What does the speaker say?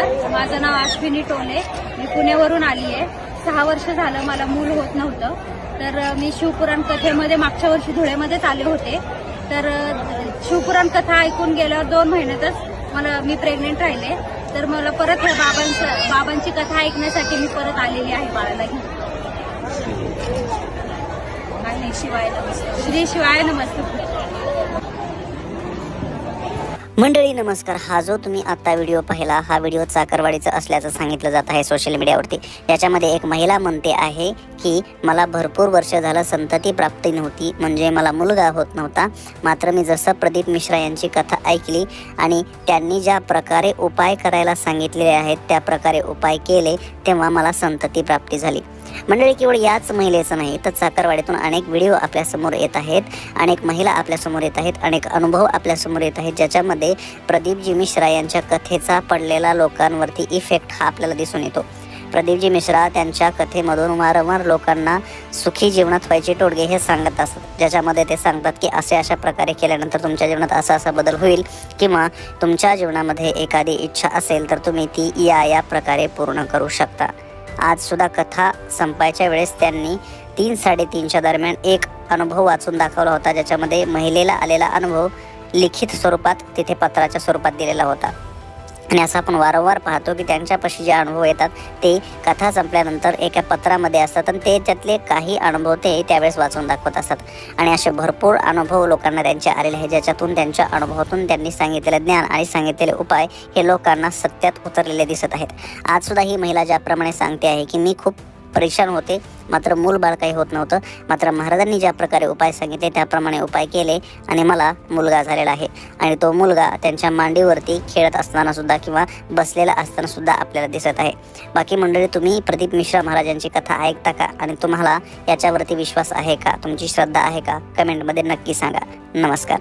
नमस्कार. माझं नाव अश्विनी टोले. मी पुण्यावरून आली आहे. सहा वर्ष झालं मला मूल होत नव्हतं. तर मी शिवपुराण कथेमध्ये मागच्या वर्षी धुळ्यामध्येच आले होते. तर शिवपुराण कथा ऐकून गेल्यावर दोन महिन्यातच मला मी प्रेग्नेंट राहिले. तर मला परत ह्या बाबांचं बाबांची कथा ऐकण्यासाठी मी परत आलेली आहे बाळाला घेऊन. शिवाय नमस्ते श्री शिवाय नमस्ते मंडळी नमस्कार. हा जो तुम्ही आता व्हिडिओ पाहिला हा व्हिडिओ चाकरवाडीचा असल्याचं सांगितलं जात आहे सोशल मीडियावरती याच्यामध्ये एक महिला म्हणते आहे की मला भरपूर वर्ष झालं संतती प्राप्ती नव्हती म्हणजे मला मुलगा होत नव्हता. मात्र मी जसं प्रदीप मिश्रा यांची कथा ऐकली आणि त्यांनी ज्या प्रकारे उपाय करायला सांगितलेले आहेत त्या प्रकारे उपाय केले तेव्हा मला संतती प्राप्ती झाली. मंडळी केवळ याच महिलेचं नाही तर चाकरवाडीतून अनेक व्हिडिओ आपल्यासमोर येत आहेत अनेक महिला आपल्यासमोर येत आहेत अनेक अनुभव आपल्यासमोर येत आहेत ज्याच्यामध्ये प्रदीपजी मिश्रा यांच्या कथेचा पडलेला लोकांवरती इफेक्ट हा आपल्याला दिसून येतो. प्रदीपजी मिश्रा त्यांच्या कथेमधून वारंवार लोकांना सुखी जीवनात व्हायचे टोडगे हे सांगत असतात. ज्याच्यामध्ये ते सांगतात की असे अशा प्रकारे केल्यानंतर तुमच्या जीवनात असा असा बदल होईल किंवा तुमच्या जीवनामध्ये एखादी इच्छा असेल तर तुम्ही ती या या प्रकारे पूर्ण करू शकता. आजसुद्धा कथा संपायच्या वेळेस त्यांनी तीन साडेतीनच्या दरम्यान एक अनुभव वाचून दाखवला होता ज्याच्यामध्ये महिलेला आलेला अनुभव लिखित स्वरूपात तिथे पत्राच्या स्वरूपात दिलेला होता. आणि असं आपण वारंवार पाहतो की त्यांच्यापाशी जे अनुभव येतात ते कथा संपल्यानंतर एका पत्रामध्ये असतात आणि ते त्यातले काही अनुभव ते त्यावेळेस वाचून दाखवत असतात. आणि असे भरपूर अनुभव लोकांना त्यांचे आलेले आहेत ज्याच्यातून त्यांच्या अनुभवातून त्यांनी सांगितलेलं ज्ञान आणि सांगितलेले उपाय हे लोकांना सत्यात उतरलेले दिसत आहेत. आजसुद्धा ही महिला ज्याप्रमाणे सांगते आहे की मी खूप परेशान होते. मात्र मूल बाळ काही होत नव्हतं. मात्र महाराजांनी ज्या प्रकारे उपाय सांगितले त्याप्रमाणे उपाय केले आणि मला मुलगा झालेला आहे. आणि तो मुलगा त्यांच्या मांडीवरती खेळत असताना सुद्धा किंवा बसलेला असताना सुद्धा आपल्याला दिसत आहे. बाकी मंडळी तुम्ही प्रदीप मिश्रा महाराजांची कथा ऐकता का? आणि तुम्हाला याच्यावरती विश्वास आहे का? तुमची श्रद्धा आहे का? कमेंटमध्ये नक्की सांगा. नमस्कार.